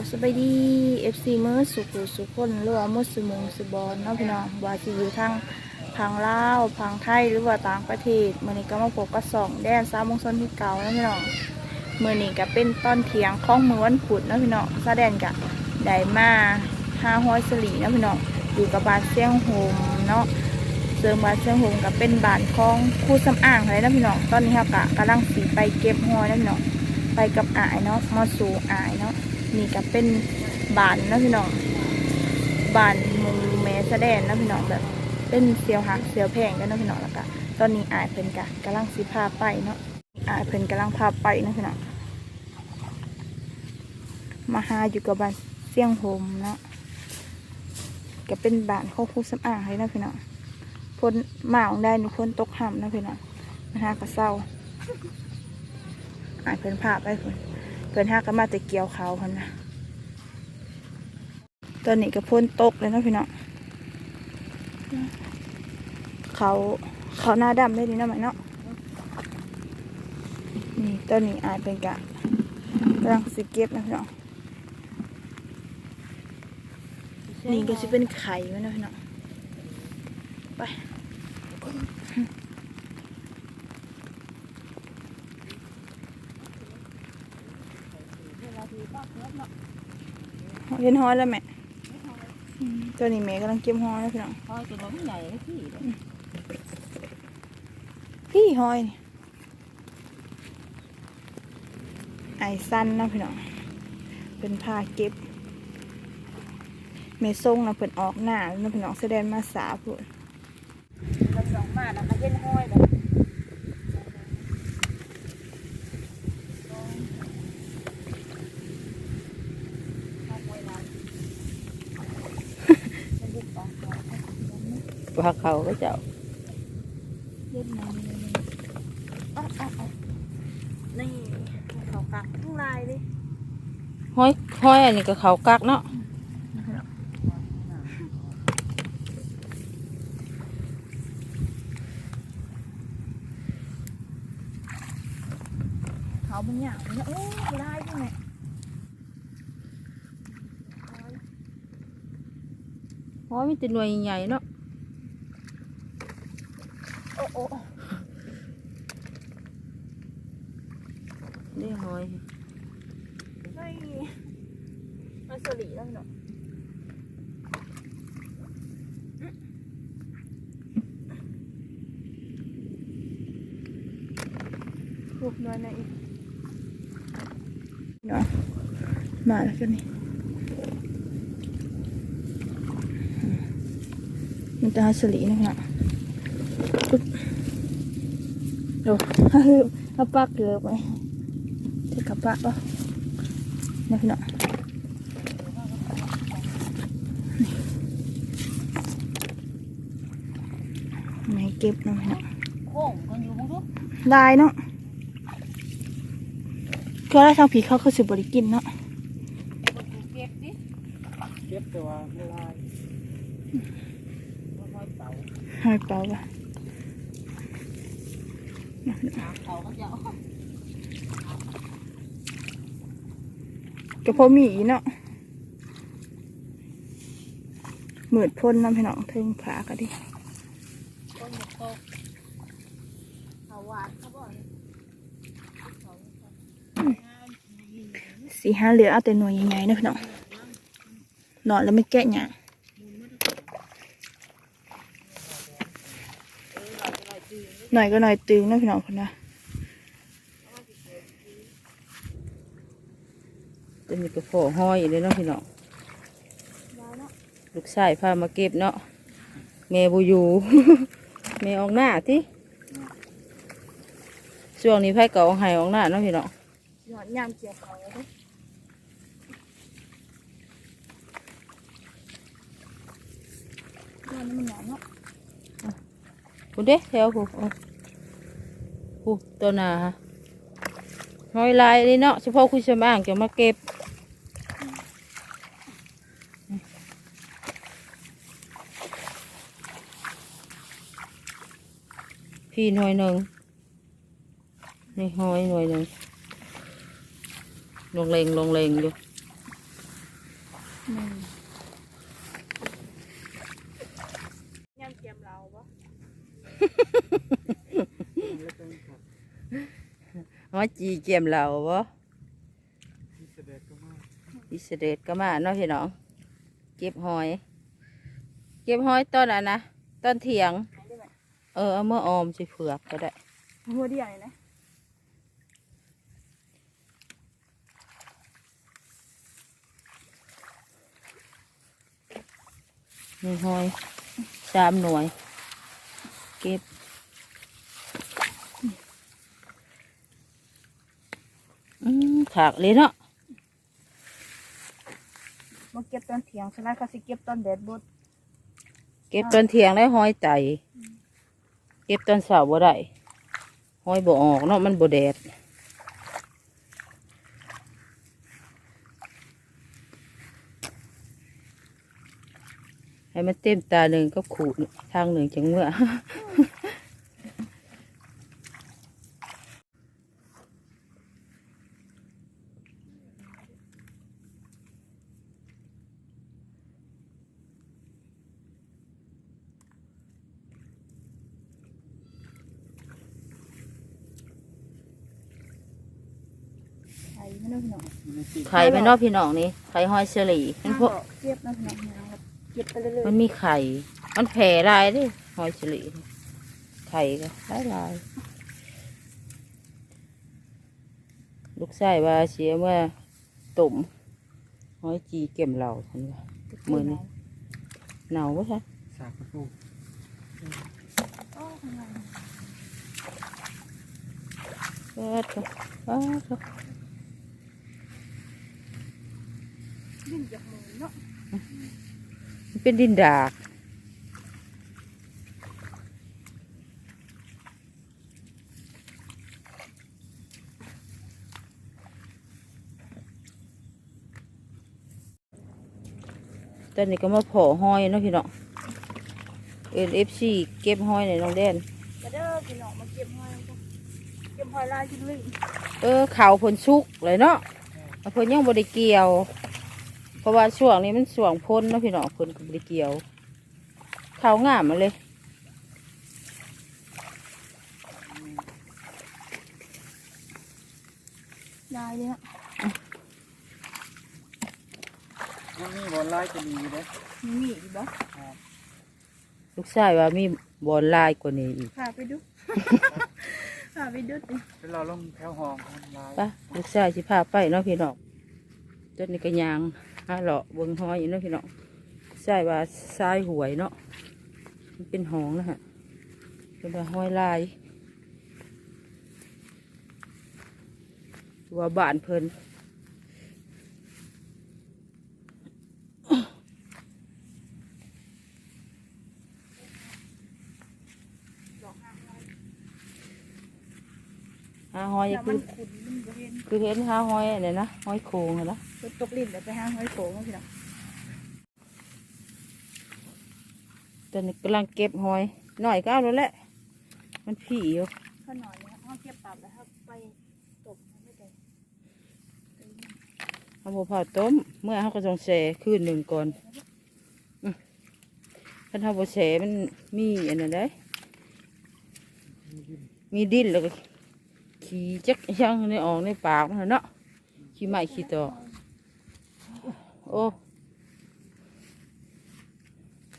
บสบายดี FC มือสุขุสุขคนหรือว่ามือสมงสุบอลเนาะพี่น้องว่าสิอยู่ทางพังลาวพังไทยหรือว่าต่างประเทศเมื้อนี้ก็มาพบกับสองแดนสามมงซนที่เก่าเนาะพี่น้องเมื้อนี้ก็เป็นตอนเทียงของมือวันพุธเนาะพี่น้องซาแดนก็ได้มาห้าห้อยสลีเนาะพี่น้องอยู่กับบ้านเสียงโฮมเนาะเซิงบ้านเสียงโฮมก็เป็นบ้านของครูสำอ่างอะไรนะพี่น้องตอนนี้ครับก็กำลังสีไปเก็บห้อยนะพี่น้องไปกับอายเนาะมาสู่อายเนาะ นี่ก็เป็นบานนาะพี่น้องบานมุงแม่แสดงนาะพี่น้องแบบเป็นเสียวหักเสียวแพงกันนาะพี่น้องแล้วก็ตอนนี้อายเพิ่นกะกำลังสิพาไปเนาะอายเพิ่นกำลังพาไปนาะพี่น้องมาหาอยู่กับบ้านเสียงโฮมเนาะก็เป็นบ้านขอครูสำอางเลยนาะพี่น้องพ้นมาของได้นี่พ้นตกห่ำนาะพี่น้องมาหากระเศร้าอายเพิ่นพาไปเพิ่น เพิ่นหากันมาแต่เกี่ยวเขาเพิ่นนะตอนนี้ก็พ่นตกเลยนะพี่น้องเขาเขาหน้าดำได้ดีนะไหมเนาะนี่ตอนนี้อายเป็นกะกำลังสิเก็บนะพี่น้องนี่ก็จะเป็นไข่ไว้นะพี่น้องไป เห็นฮอยแล้วแม่อืมตัวนี้แม่กำลังเก็บฮอยแล้วพี่น้องพอยจะล้มใหญ่เลยพี่เลยพี่ฮอยนี่ไอสั้นนะพี่น้องเป็นผ้าเก็บเมส่งนะเพิ่นออกหน้าแล้วนะพี่น้องแสดงมาสาพูดเราสองมาแล้วมาเย็นห้อยเลยว่าเขาก็เจ้าเล่นน้ำเลยอ๊ะอ๊ะอ๊ะนี่เขากักทั้งลายเลย ห้ อยห้อยอันนี้ก็เขากักเนาะเขาบางอย่างเนี่ยโอ้ลายด้วยแม่ห้อยมีแต่หน่วยใหญ่ๆเนาะโอ้โอ้นี่ห้อยเฮ้ยมาสลีแล้วพี่น้องลูกน้อยนะอีกเนาะมาแล้วกันนี่มันจะหาสลีนะพี่น้ องปึ๊บโอ้ฮัลโหลเอาปากเกลือไปเทกระปะป่ะนะพี่น้องไม่เก็บนะพี่น้องโค้งกันอยู่มั้งทุกได้เนาะก็ได้ทางผีเขาเขาสิบริกินเนาะเก็บดิเก็บตัวไม่ลายห้อยเต่าหอยเปล่าปะเขา ก็เจ้าก็พอมีเนาะเหมือดพ่นน้ำพี่น้องเทิงผาก็ดิต้นโตเขาหวานเขาบอกสีห้าเหลือเอาแต่หน่วยใหญ่ๆนะพี่น้องหนอนแล้วไม่แกะหยาง หน่อยก็หน่อยตึงนะพี่น้องคนนะตัวนี้ก็โผล่ห้อยอยู่เลยเนาะพี่น้องลูกชายพามาเก็บเนาะแม่บูอยู่แม่ออกหน้าที่ช่วงนี้ไพ่เก่าหายออกหน้าเนาะพี่น้องหยอดยามเกี่ยวเขาเลยยอดมันหนอนเนาะ คุณเด้แถวผู้ผู้ตัวหนาฮะหอยลายเลยเนาะเฉพาะคุณชมาอ่างจะมาเก็บพี่หน่วยหนึ่งนี่หอยหน่วยหนึ่งลงเลงลงเลงอยู่ อยจีเจียมเหล่าบ่ที่เสด็จก็มาอิสเดตก็มาเนาะพี่น้อง เก็บหอย เก็บหอยต้นอะนะต้นเถียงได้ไหมเออเอาเมื่อออมใส่เผือกก็ได้หัวเดียวเลยนะนี่หอยสามหน่วย เก็บ อืมขากเลยเนาะมาเก็บตอนเถียงฉะนั้นเขาสิเก็บตอนแดดบดเก็บต้นเถียงแล้วหอยไตเก็บต้นเสาบ่ได้หอยบ่ออกเนาะมันบ่แดดให้มันเต็มตาหนึ่งก็ขูดทางหนึ่งจังเมื่อ ข่ไม่ต้องพี่น้องอยู่ในสิ่งไข่ไม่นอกพี่น้องนี่ไข่หอยเฉลี่มันพวกเก็บนะพี่น้องพี่น้องครับเก็บไปเรื่อยมันมีไข่ มันแผ่ลายเดิหอยเฉลี่ไข่ก็ลายลายลูกชายว่าเสียเมื่อตุ่มหอยจีเก็มเหล่าทันว่าๆมื้อนี้หนาวปะคะสากกระปูโอ้ข้างในเออเถอะเออเถอะ ดิ้นจากมือเนาะมันเป็นดินดากตอนนี้ก็มาเพาะหอยเนาะพี่น้องเอ็นเอฟซีเก็บหอยในน้องแดนกระเด้อพี่น้องมาเก็บหอยจ้ะเก็บหอยลายจิ้งลี่เออข่าวผลชุกเลยเนาะเอาเพิ่นยังบริเกี่ยวเพ ราะว่าช่วงนี้มันช่วงพ้นเนาะพี่น้องเพิ่นก็บริเกี่ยวข่าวงามมาเลยลายเนี่ยยังมีบอลไล่จะมีอยู่เลยมีมีอีกบ่ลูกชายว่ามีบอลลายกว่านี้อีกพาไปดูพาไปดูดิแล้วเราลงแถวห้องทำลายปะลูกชายสิพาไปเนาะพี่น้องต้นนี้ก็ยาง หาเลาะเบิ่งหอยอยู่เนาะพี่น้องใช่ว่าทรายหวยเนาะมันเป็นหองนะฮะเป็นว่าหอยลายว่าบ้านเพิ่นหาหอยแล้วคืมัอนขุ่นมันบ่เห็นคือเห็นหาหอยอะไรนะหอยโขงอะนะ ไปตกลิ้นเดี๋ยวไปหาหอยโขงมาพี่น้องตอนนี้กำลังเก็บหอย หน่อยก็เอาแล้วแหละ มันผีอยู่ข้าหน่อยเนี่ยห้องเก็บตับแล้วครับไปตกไม่ได้เอาบัวเผาต้ม เมื่อเขาก็ต้องแช่คืนหนึ่งก่อนอืมถ้าทำบัวแช่มันมีอันนั้นได้ มีดิ้นแล้วก็ขี้จักยังในออกในปากมันน่ะเนาะขี้ไม้ขี้ตอก โอ้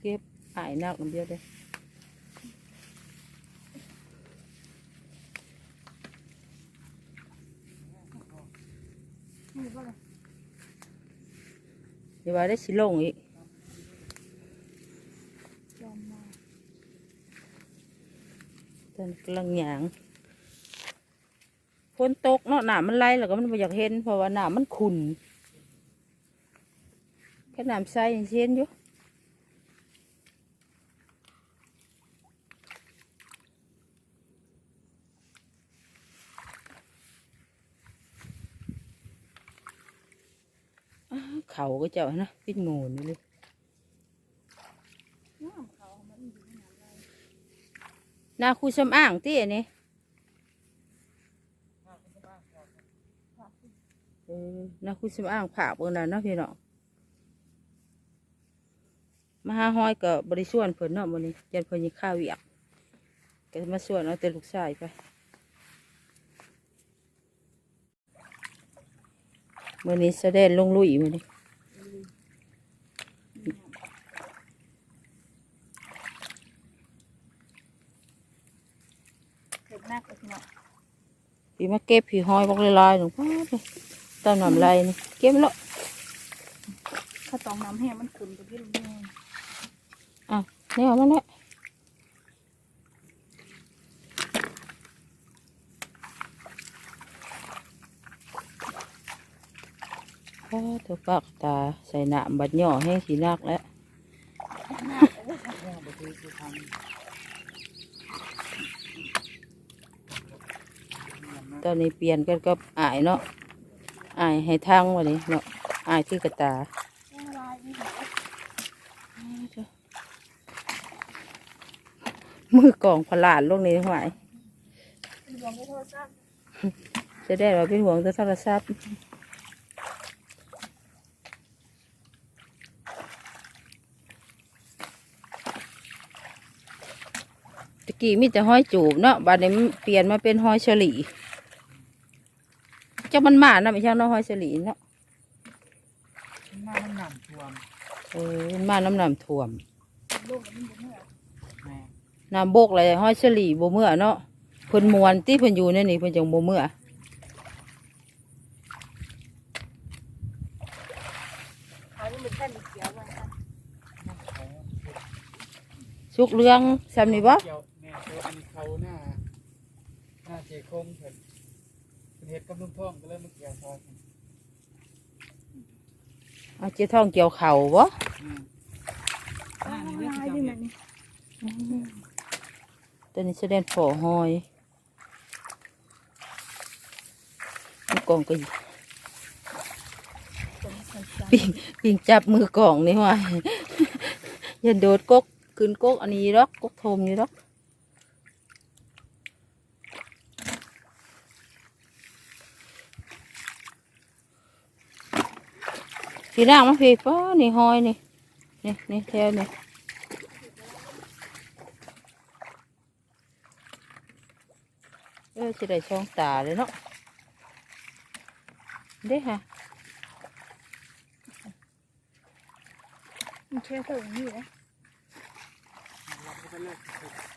เก็บหายนักน้ำเดียวเลยเลยเดี๋ยวว่าได้สิลงอีกตอนกำลังหยางฝนตกเนาะหนามันไหลแล้วก็มันไม่อยากเห็นเพราะว่าหนามันขุ่น แค่น้ำใสยังเช่นอยู่อ้าวเขาก็เจ้านะปิดงูนี่เลยน้ำเขา มันอยู่ในน้ำลายนาคูสำอ่างที่อันนี้เออนาคูสำอ่างผ่าเบิ่งนั่นเนาะพี่เนาะมาหาห้อยกับบริส่วนเพิ่นเนาะมื้อนี้ยันเพิ่นยิข้าวเวียกก็มาส่วนเอาแต่ลูกชายไปมื่อนี้แสดงลงลุยมื่อนี้เผ็ดนักเลยพี่น้องพี่มาเก็บพี่ห้อยบอกลายๆหนูป้าดเลยตามน้ำลายนี่เก็บแล้วข้าวตองน้ำแห้งมันขุ่นกับพี่ลุง แห้งอะนี่เอามาแล้วป้าตัวปากตาใส่หนามบัดหย่อแห้สีนักแล้วตอนนี้เปลี่ยนกันกับอายเนาะอายให้ทางวันนี้เนาะอายที่กระตา ลายนี่ค่ะ มือกองพลาดลงในหวายพี่ลองไม่โทษซ้จะได้เราเป็นห่วงโทรศัพท์ตะกี้มีแต่ห้อยจูบเนาะบัดนี้มันเปลี่ยนมาเป็นห้อยเฉลี่เจ้ามันมานะไม่ใช่เนาะห้อยเฉลี่เนาะหน้ามันหนำท่วมเออมันมาน้ำน้ำท่วมำลูกมันบ่เมื่อแม่ น้ำบกเลยห้อยเฉลี่บ่เมื่อเนาะเพิ่นมวนที่เพิ่นอยู่ในนี่เพิ่นจังบ่เมื่อเขาจะเป็นแค่มีเขียวไว้ค่ะเขาสุกเรื่องซ้ำนี่บ่เกี่ยวแม่เจออันเขาหน้าหน้าเจคงเพิ่นเป็นเห็ดกับลุงท่องก็เลยมาเกี่ยวซอยกันเอาเจ้าท่องเกี่ยวเข่าบ่ อืมลายนี่มัน ตอนนี้แสดงฝอหอยมือกองก็ปิงปิงจับมือกองนี่ว่าอย่าโดดกกขึ้นกกอันนี้รอกกกโทมนี่รอกสีด่างมาพีป้านี่หอยนี่นี่นี่แถวนี่ เออจะได้ช่องตาเลยเนาะเด้ค่ะๆมันแค่ถึงนี่นะเราก็จะเลิกเสร็จ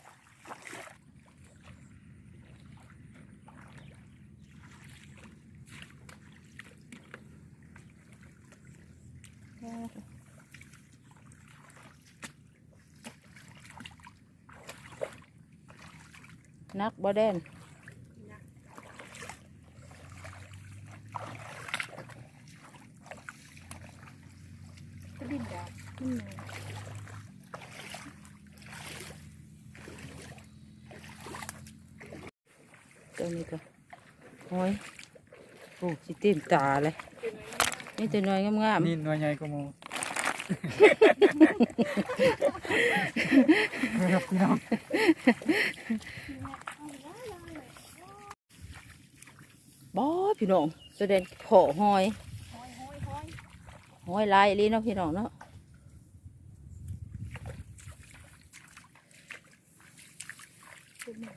นักบ่แดน ก็ดิ้นดาบขึ้นเลย ตัวนี้ก็โอ้ยโอ้สิเต็มตาเลยนี่ตัวน้อยงามนี่หน่วยใหญ่กว่าหมูครับพี่น้องๆบอพี่น้องแสดงโผล่หอยห้อยห้อยห้อยหอยลายอีหลีเนาะพี่น้องเนาะ ขึ้นเลย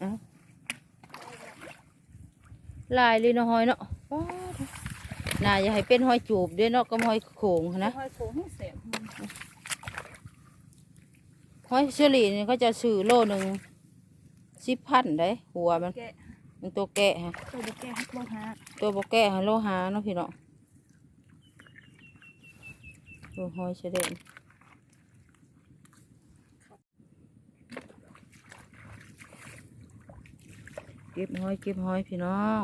โอ้โห ลายอีหลีเนาะหอยเนาะป๊าดน่าอย่าให้เป็นหอยจูบเด้วยเนาะก็หอยโขงนะห้อยโค้งให้เสียบหอยเชอรี่นี่เขาจะซื้อโลหนึ่งสิบพันได้หัวมันแกะมันตัวแกะฮะตัวบุกแกะให้ลงหาตัวบกแกะฮะโลหาเนาะพี่น้องตัวหอยเฉดง เก็บหอยเก็บหอยพี่น้อง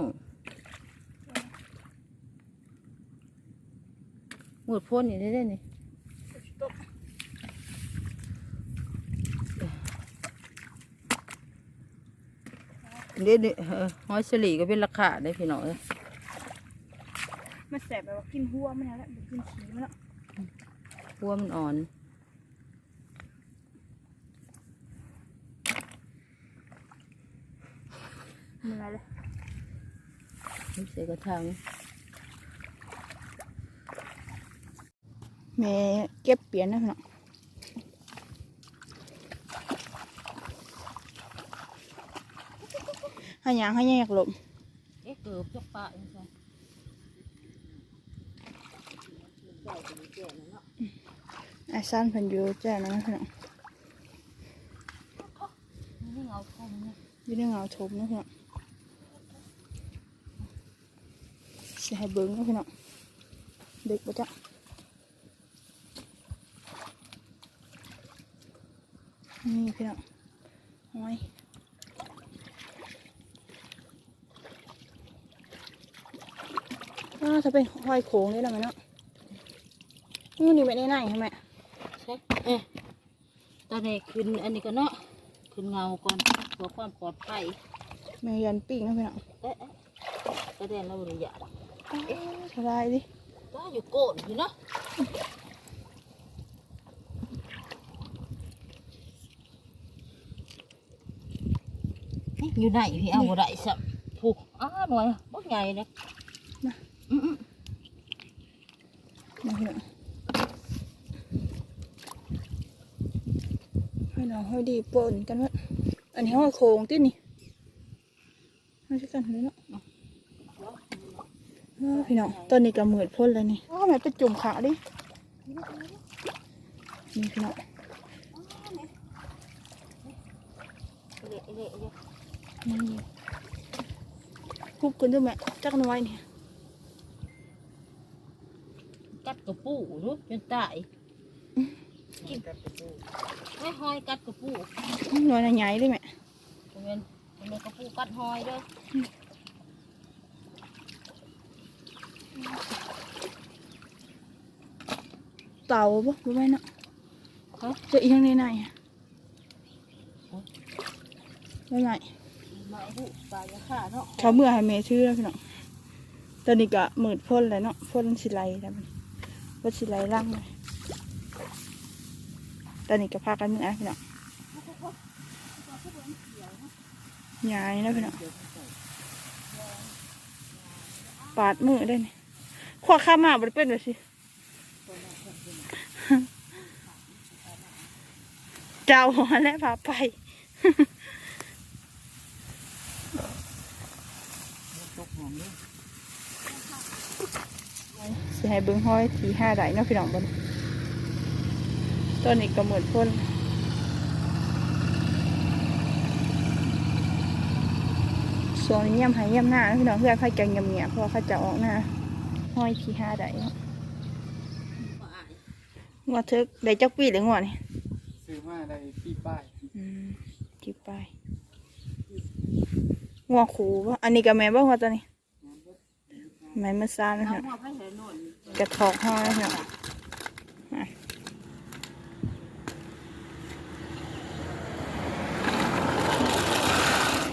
หมดพ่นอยู่ได้ได้นี่ตกเด็ดนี่เออหอยเฉลี่ก็เป็นราคาได้พี่น้องเอ้ยมันแสบแบบว่ากินหัวมันนั่นแหละบ่กินขี้มันละหัวมันอ่อน เมื่อยเลยใส่กระถางแม่เก็บเปลี่ยนนะพี่น้องให้ยางให้แยกลมเอ๊ะเกือบจกปะเองใช่ไอ้สั้นพันยูแจ้นะพี่น้องยืนเงาทมนะยืนเงาทมนะพี่น้อง สิให้เบิ่งนะพี่น้องเด็กบ่จ๊ะนี่พี่น้องห้อยอ้าวถ้าเป็นห้อยโค้งนี่แล้วไหมเนาะนี่นี่ไม่ได้ไหนใช่ไหมใช่เอ๊ะตอนนี้ขึ้นอันนี้ก็เนาะขึ้นเงาก่อนเพื่อความปลอดภัยแมงยันปิ้งนะพี่น้องเอ๊ะเอ๊ะกระเด็นแล้วบริยา สบายดิก็อยู่โกนอยู่เนาะนี่อยู่ไหนพี่เอาบ่ได้สับผูกอ้าหน่อยบ่ใหญ่เลยอืมนี่พี่น้องให้น้องให้ดีปนกันว่าอันนี้ห้อยโค้งที่นี่ไม่ใช่กันเลยเนาะเออ พี่น้องตอนนี้ก็เหมือดพ่นแล้วนี่อ้าวแม่ไปจุ่มขาดิ นี่พี่น้องเละเละเละนี่คุบกันด้วยแม่จักหน้อยนี่กัดกระปูรู้จนตายกับประตูไม่หอยกัดกระปูหน้อยใหญ่ๆเลยแม่เป็นเป็นกระปูกัดหอยเด้อ เต่าปะรู้ไหมเนาะฮะเจออีกทางในไหนอะไม่ไหนมาหูปลายาข่าเนาะเขาเมื่อให้แม่ชื่อแล้วพี่น้องตอนนี้ก็หมืดพ่นเลยเนาะพ่นสิไลแล้วมันพ่นสิไลร่างเลยตอนนี้ก็พากันเมื่อพี่น้องยายนะพี่น้องปาดมือได้นี่ ขวข้ามาบริเป็นเลยสิเจ้าหัวและพาไปตกหอมนี่สิให้เบิ้งห้อยทีห้าได้เนาะพี่น้องบนต้นนี้ก็เหมือนพ่นส่วนเยี่ยมหายเยี่ยมหน้าพี่น้องเพื่อใครจะเงียบเงียบเพราะว่าเขาจะออกหน้า ห้อยทีห้าได้เนาะงวดเทึกได้จักปีหรืองวดนี่ซื้อมาได้ที่ป้ายอืมจีไปงวดขูปะอันนี้ก็แม่บ้างว่าตอนนี้แม่เมื่อซานนะเอาพี่น้องหัวไปเห็นหน่อยกระถอกห้อยนะพี่น้องมา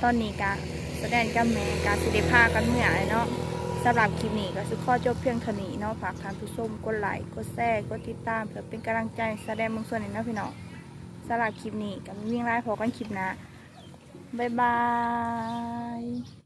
ตอนนี้กาแสดงกับแม่กาสิเดพากันเมื่อเลยเนาะ สำหรับคลิปนี้ก็สุดข้อจบเพียงเท่านี้เนาะฝากทานผู้ชมกดไลค์กดแชร์กดติดตามเพื่อเป็นกำลังใจแสดงบางส่วนในเนาพี่น้องสำหรับคลิปนี้ก็มีวิ่งไล่พอกันคลิปนะบ๊ายบาย